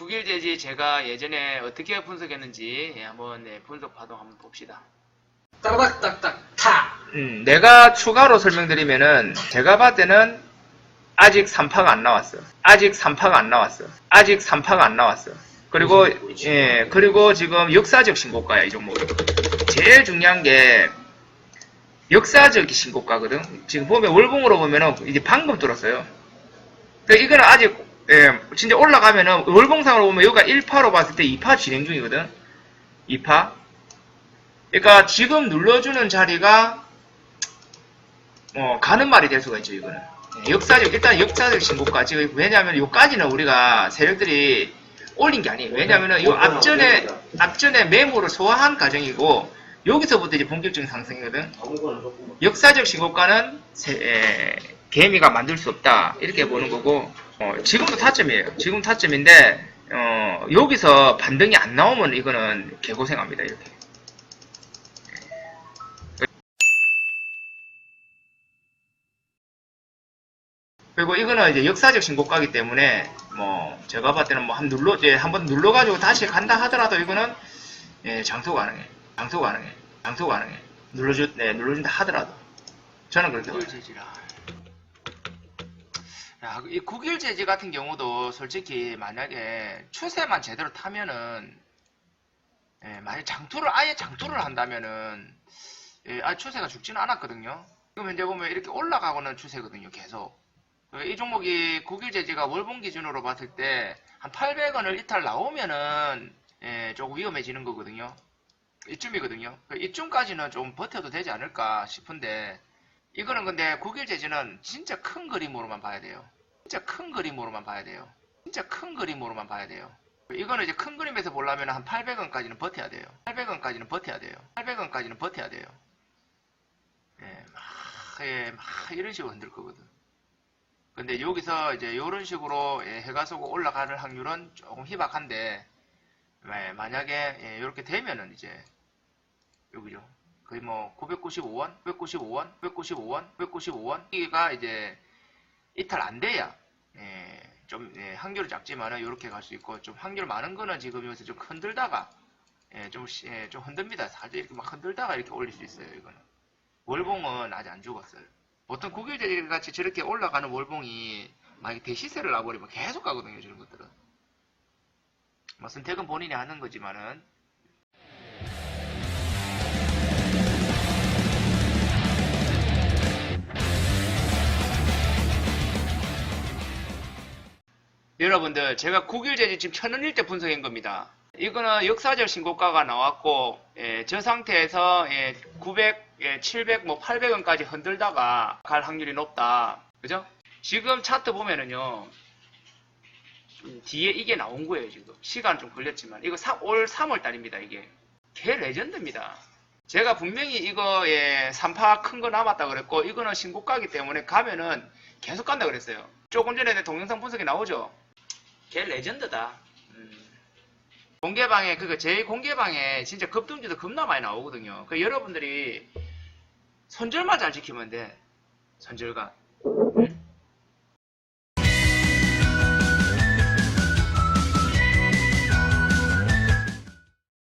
국일 제지 제가 예전에 어떻게 분석했는지 예, 한번 네, 분석 파동 한번 봅시다. 따닥딱딱 타. 음, 내가 추가로 설명드리면은 제가 봤을 때는 아직 3파가 안 나왔어. 아직 3파가 안 나왔어. 아직 3파가 안 나왔어. 그리고 예 그리고 지금 역사적 신고가야 이 종목은. 제일 중요한 게 역사적 신고가거든. 지금 보면 월봉으로 보면은 이제 방금 뚫었어요. 그러니까 이거는 아직 예 진짜 올라가면은 월봉상으로 보면 여기가 1파로 봤을 때 2파 진행 중이거든. 2파. 그러니까 지금 눌러주는 자리가 어, 가는 말이 될 수가 있죠, 이거는. 예, 역사적, 일단 역사적 신고가. 지금, 왜냐면, 요까지는 우리가 세력들이 올린 게 아니에요. 왜냐면은, 요 앞전에, 앞전에 메모를 소화한 과정이고, 여기서부터 이제 본격적인 상승이거든. 역사적 신고가는, 세, 에, 개미가 만들 수 없다. 이렇게 보는 거고, 어, 지금도 타점이에요. 지금 타점인데, 어, 여기서 반등이 안 나오면 이거는 개고생합니다, 이렇게. 그리고 이거는 이제 역사적 신고가기 때문에 뭐 제가 봤을 때는 뭐 한 눌러 이제 한번 눌러 가지고 다시 간다 하더라도 이거는 예, 장소 가능해, 장소 가능해, 장소 가능해. 눌러주 네 눌러준다 하더라도 저는 그렇게 봐요. 야, 이 국일제지 같은 경우도 솔직히 만약에 추세만 제대로 타면은 예, 만약 장투를 아예 장투를 한다면은 예, 아 추세가 죽지는 않았거든요. 지금 현재 보면 이렇게 올라가고는 추세거든요, 계속. 어, 이 종목이 국일제지가 월봉 기준으로 봤을 때 한 800원을 이탈 나오면은 예, 조금 위험해지는 거거든요. 이쯤이거든요. 그 이쯤까지는 좀 버텨도 되지 않을까 싶은데 이거는 근데 국일제지는 진짜 큰 그림으로만 봐야 돼요. 진짜 큰 그림으로만 봐야 돼요. 진짜 큰 그림으로만 봐야 돼요. 이거는 이제 큰 그림에서 보려면 한 800원까지는 버텨야 돼요. 800원까지는 버텨야 돼요. 800원까지는 버텨야 돼요. 예, 막, 예, 막 이런 식으로 흔들 거거든. 근데 여기서 이제 이런 식으로 예, 해가 쏘고 올라가는 확률은 조금 희박한데 예, 만약에 이렇게 되면은 이제 여기죠. 거의 뭐 995원, 995원, 995원, 995원 이가 이제 이탈 안 돼야 예, 좀 예, 확률은 작지만은 이렇게 갈 수 있고 좀 확률 많은 거는 지금 여기서 좀 흔들다가 예, 좀, 시- 예, 좀 흔듭니다. 살짝 이렇게 막 흔들다가 이렇게 올릴 수 있어요. 이거는 월봉은 아직 안 죽었어요. 보통 국일제지 같이 저렇게 올라가는 월봉이 만약에 대시세를 놔버리면 계속 가거든요. 저런 것들은. 뭐 선택은 본인이 하는 거지만은 여러분들 제가 국일제지 지금 천원일 때 분석한 겁니다. 이거는 역사적 신고가가 나왔고 예, 저 상태에서 예, 900, 예, 700, 뭐 800원까지 흔들다가 갈 확률이 높다. 그죠? 지금 차트 보면은요. 음, 뒤에 이게 나온 거예요 지금 시간 좀 걸렸지만 이거 사- 올 3월 달입니다 이게 개 레전드입니다 제가 분명히 이거 예 3파 큰 거 남았다 그랬고 이거는 신고가기 때문에 가면은 계속 간다 그랬어요 조금 전에 내 동영상 분석이 나오죠 개 레전드다 음. 공개방에 그거 제 공개방에 진짜 급등주도 겁나 많이 나오거든요 그 여러분들이 손절만 잘 지키면 돼 손절가 응?